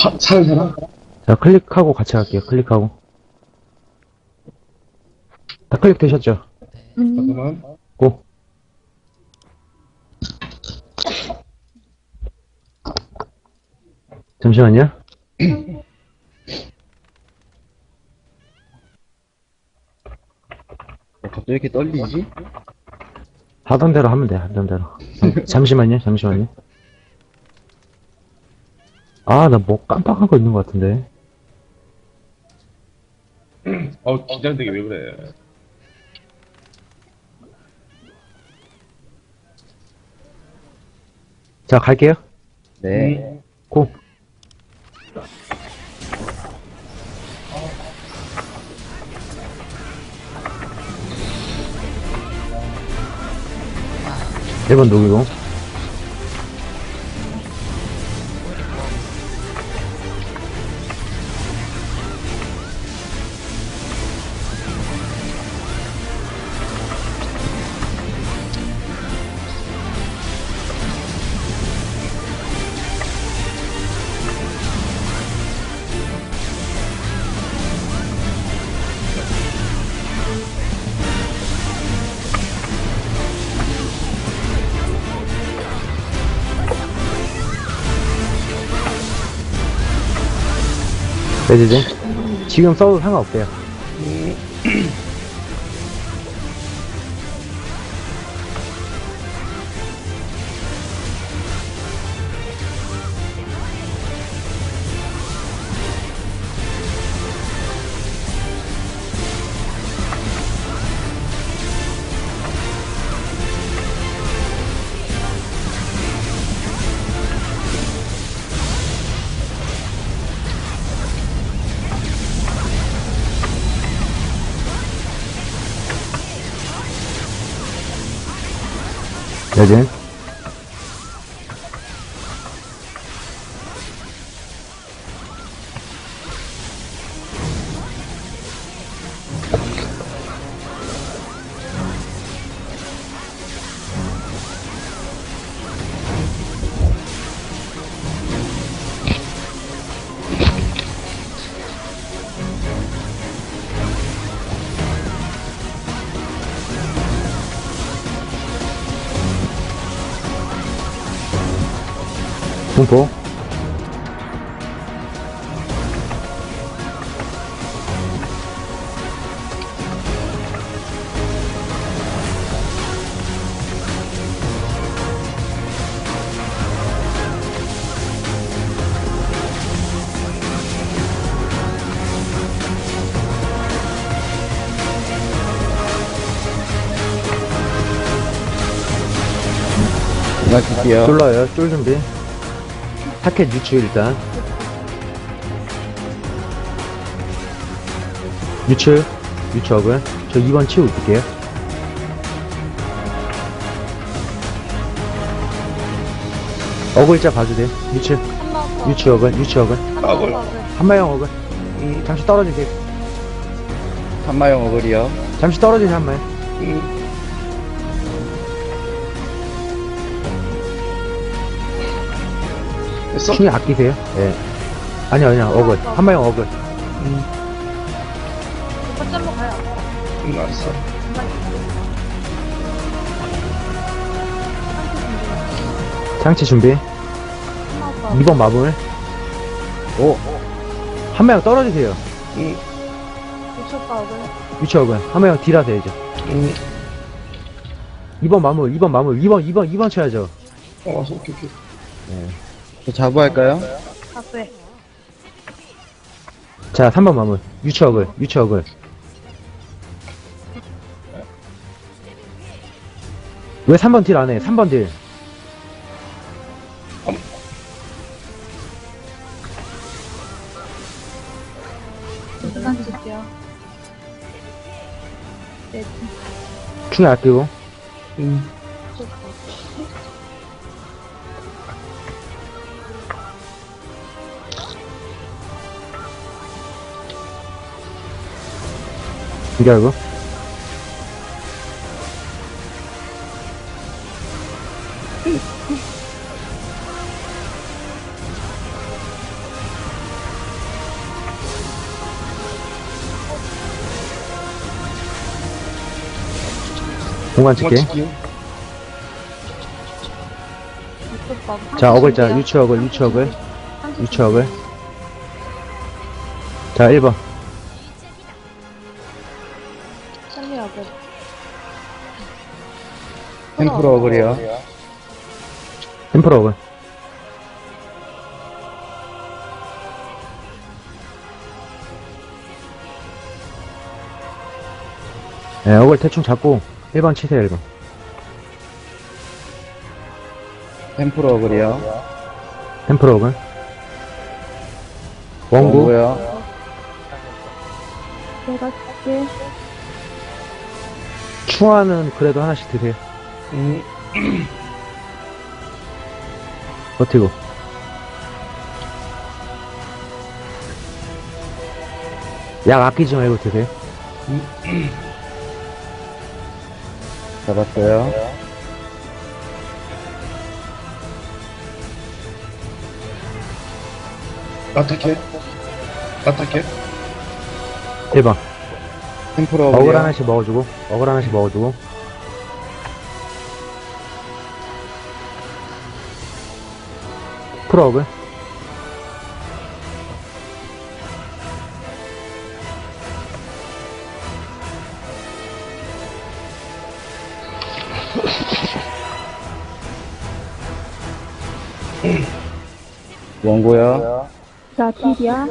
사, 사는 사람? 자, 클릭하고 같이 할게요. 클릭하고. 다 클릭 되셨죠? 잠깐만. 고. 잠시만요. 어, 갑자기 이렇게 떨리지? 하던 대로 하면 돼, 하던 대로. 잠- 잠시만요, 잠시만요. 아, 나 뭐 깜빡한 거 있는 것 같은데. 어, 긴장되게 왜 그래. 자, 갈게요. 네. 고. 일번 녹이고. 네네네. 지금 써도 상관없대요. 네네. 분포. 쫄라요. 쫄 준비. 타켓 유추 일단. 유추. 유추업을. 저 2번 치고 있을게요. 어글자 봐주세요. 유추. 유추업을. 유추업을. 악을. 한마영 어글. 잠시 떨어지세요. 한마영 어글이요. 잠시 떨어지세요, 한마영. 됐어? 충이 아끼세요. 예. 아니요, 아니요. 어글. 한마영 어글. 거점으로 가요. 응, 알았어. 상체 준비. 2번 마블. 오. 한마영 떨어지세요. 응, 미쳤다, 오늘. 유치억은 한마영 딜하세요 이제 응. 2번 마물 2번 마물 2번 2번 2번 쳐야죠 어, 알았어, 오케이, 오케이. 저 자부할까요? 다 빼. 자 3번 마물 유치억을 유치억을 왜 3번 딜 안 해 3번 딜 일단 드릴게요. 네, 충이 아끼고 응. 뭐야 이거? 공간 찍게. 자, 어글자, 유치 어글, 유치 어글, 유치 어글. 자, 1번. 찰리 어글. 템프로 어글이요. 템프로 어글. 네, 어글 대충 잡고 1번 치세요, 1번. 템프로 어글이요. 템프로 어글. 원구. 원고요. 내가 줄게. 충화는 그래도 하나씩 드세요. 음, 버티고. 약 아끼지 말고 드세요. 잡았어요. 아타켓. 아타켓. 1번. 템프로 어글. 하나씩 먹어주고, 어글 하나씩 먹어주고. 프로 어글. 원고요. 자, 딜이야.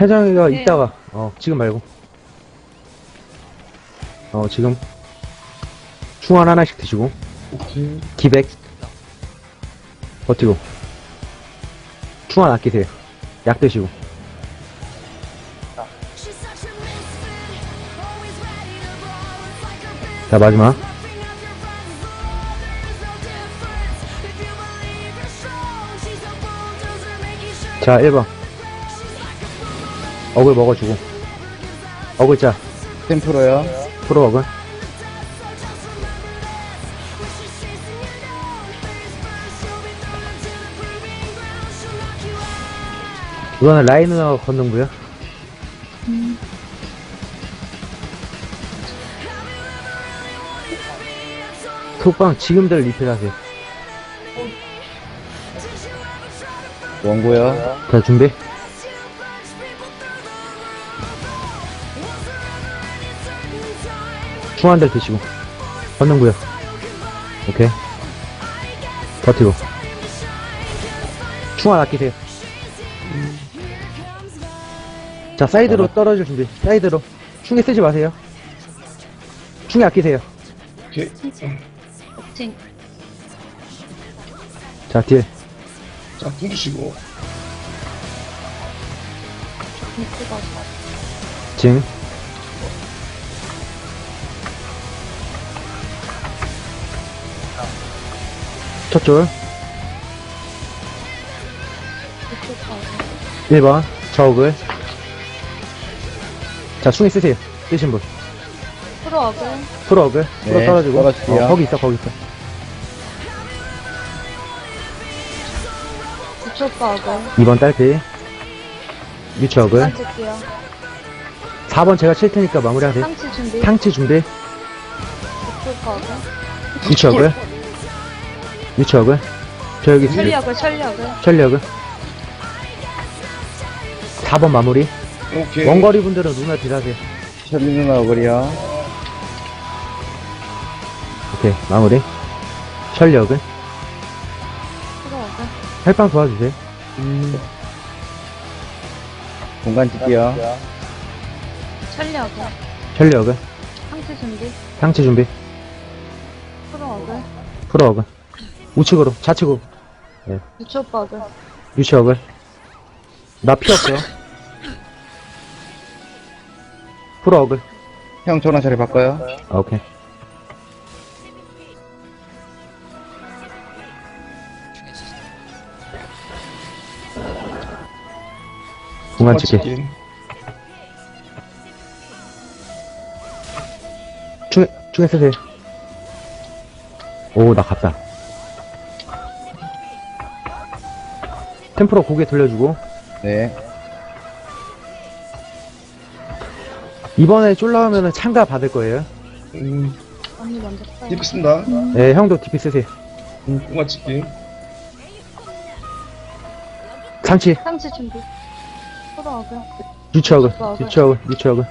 혜정이가 네. 이따가, 어, 지금 말고. 어, 지금. 충원 하나씩 드시고, 오케이. 기백. 버티고. 충원 아끼세요. 약 드시고. 자, 마지막. 자, 1번. 어글 먹어주고. 어글자, 템프로요. 프로 어글. 이거는 라인 누나가 걷는구요. 톡방 지금들 리필하세요. 원고요. 자, 준비. 중한들 드시고. 걷는구요. 오케이. 버티고. 충한 아끼세요. 자, 사이드로 떨어질 준비. 사이드로. 충에 쓰지 마세요. 충에 아끼세요. 오케이. 징. 자, 딜. 자, 풍 주시고. 미스가 징. 첫 줄. 이쪽 봐. 1번. 저옥을. 자, 충에 쓰세요. 쓰신 분. 프로 어글. 프로 어글. 프로 네, 떨어지고. 떨어질게요. 어, 거기 있어, 거기 있어. 이쪽 봐 어글. 2번 딸피. 유치 어글. 찍게요. 4번 제가 칠 테니까 마무리하세요. 상치 준비. 상치 준비. 이쪽 봐 어글. 유치 어글. 유치 어글. 저 여기 찰리 어글. 전력은 4번 마무리 오케이. 원거리 분들은 누나 딜하세요 셜리 누나 어글이요. 오케이 마무리 프로 어글. 헬빵 도와주세요 음, 공간. 찰리 어글. 전력은 상치 준비. 상체 준비 프로 어글. 프로 어글 우측으로 좌측으로 어글. 유치 어글 나피 없어요 프로 어글 형 저랑 자리 바꿔요. 아, 오케이 공간 찍기 찍기. 중에, 중에 쓰세요. 오, 나 갔다. 템프로 고개 돌려주고, 네. 이번에 쫄라오면은 참가 받을 거예요. 음, 언니 먼저 써요. 쓴다. 네, 형도 DP 쓰세요. 공간 찍기. 상치, 상체 준비. 풀어오게. 유추억을, 유추억을, 유추억을.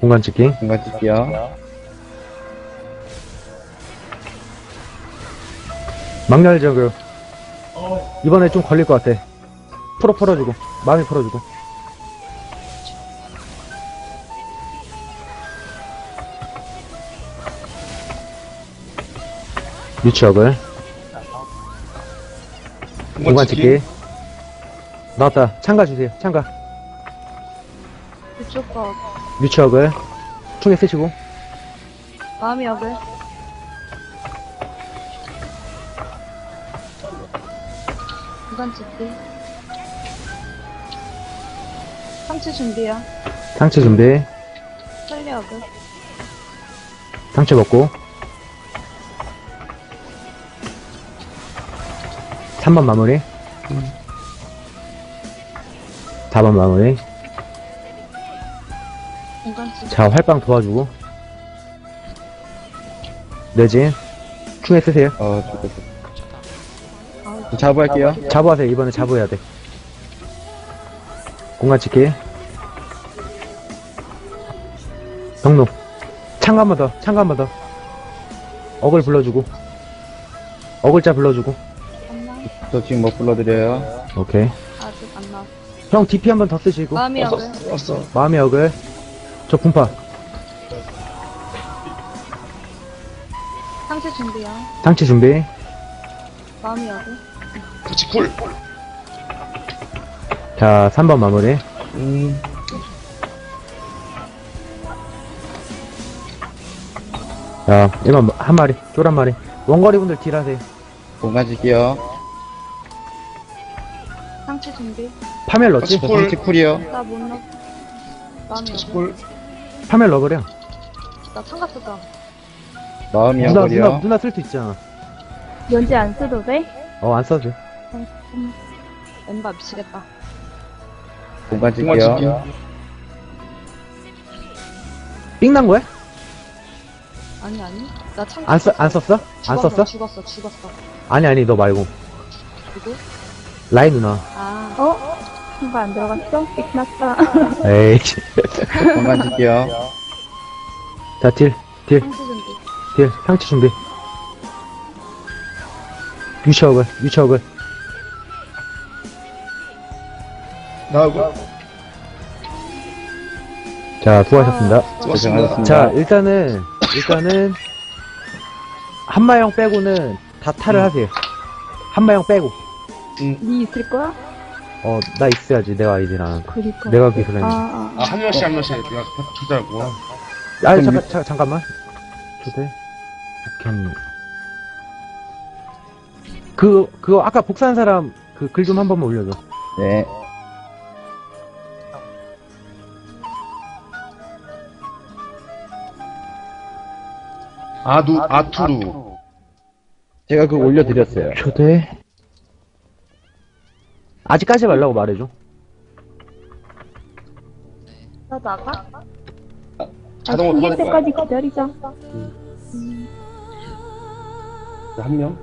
공간 찍기. 공간 찍기요. 막날적으로. 이번에 좀 걸릴 것 같아. 풀어 풀어주고, 마음이 풀어주고. 유추억을. 공간 찍기. 나왔다. 참가 주세요. 참가. 이쪽. 유추억을. 충에 쓰시고. 마음이 역을. 구간 찍기. 상체 준비야. 상체 준비. 역을. 상체 먹고. 3번 마무리. 4번 마무리. 찍기. 자, 활빵 도와주고. 내진. 충에 쓰세요. 어, 죽었어. 아, 자부할게요. 자부하세요. 이번에 자부해야 돼. 공간 찍기. 경로. 창가 한번 더. 창가 한번 더. 어글 불러주고. 어글자 불러주고. 안나. 저 지금 못 불러드려요. 오케이. 아직 안 나왔어. 형 DP 한번 더 쓰시고. 마음이 왔어, 역을. 왔어. 마음의 역을. 저 분파. 상체 준비야. 상체 준비. 마음이 역을. 그렇지, 쿨. 자, 3번 마무리. 음, 자, 1번 한 마리. 쫄 한 마리. 원거리 분들 딜하세요. 공간 찍기요. 상체 준비. 넣었지? 그렇지. 저 상체 쿨이요. 나 못 넣어. 마음이 그렇지, 역을. 쿨. 파멜 넣어버려. 나 참가 쓰자. 마음이 누나, 누나. 누나 쓸 수 있잖아. 연지 안 써도 돼? 어, 안 써도 돼. 엠바 미치겠다. 공간 공간 찍기. 찍기요. 삥난 거야? 아니 아니. 나 참가. 안, 써, 안 썼어? 안 죽었어, 썼어? 죽었어 죽었어. 아니, 아니, 너 말고. 누구? 라인 누나. 아. 어? 한거 안 들어갔어? 삑났다. 에이. 공간 찍기요. 자, 딜, 딜, 상체 준비. 딜. 상체 준비. 유치억을, 유치억을. 나하고. 자, 수고하셨습니다. 아, 수고하셨습니다. 자, 일단은, 일단은, 한마영 빼고는 다 탈을 하세요. 한마영 빼고. 니 있을 거야? 어, 나 있어야지, 내가 아이디랑. 그니까. 내가 기술했는. 아, 아, 아, 아, 한 명씩 한 명씩 내가 투자하고. 아니, 잠깐, 잠깐, 잠깐만. 주세. 북현. 그, 그거, 아까 복사한 사람, 그 글 좀 한 번만 올려줘. 네. 아두, 아투루. 제가 그거 올려드렸어요. 초대. 아직까지 말라고 말해줘. 나 나가? 자동으로 생길 거야. 때까지 기다리자. 한 명?